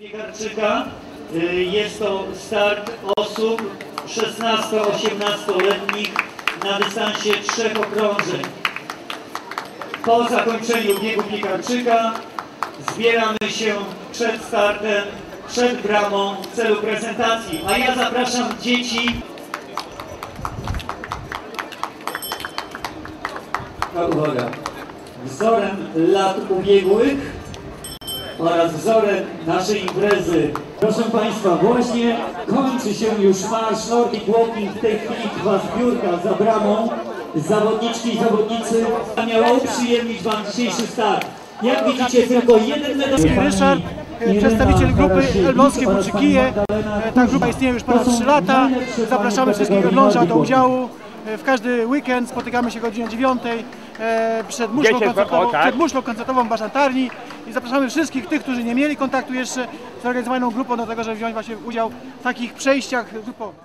Piekarczyka. Y, Jest to start osób 16-18-letnich na dystansie trzech okrążeń. Po zakończeniu biegu piekarczyka zbieramy się przed startem, przed bramą w celu prezentacji. A ja zapraszam dzieci. No, uwaga. Wzorem lat ubiegłych oraz wzorem naszej imprezy. Proszę Państwa, właśnie kończy się już marsz Nordic Walking. W tej chwili trwa zbiórka za bramą. Zawodniczki i zawodnicy miało uprzyjemnić Wam dzisiejszy start. Jak widzicie, tylko jeden medal. Ryszard, przedstawiciel grupy Elbląskie Buczykije. E, Ta grupa istnieje już ponad 3 lata. Zapraszamy wszystkich Elbląża do udziału. E, W każdy weekend spotykamy się godzinie 9 e, przed muszlą Dziecię, o, koncertową, tak. przed muszlą koncertową w Baszantarni i zapraszamy wszystkich tych, którzy nie mieli kontaktu jeszcze z zorganizowaną grupą do tego, żeby wziąć właśnie udział w takich przejściach grupowych.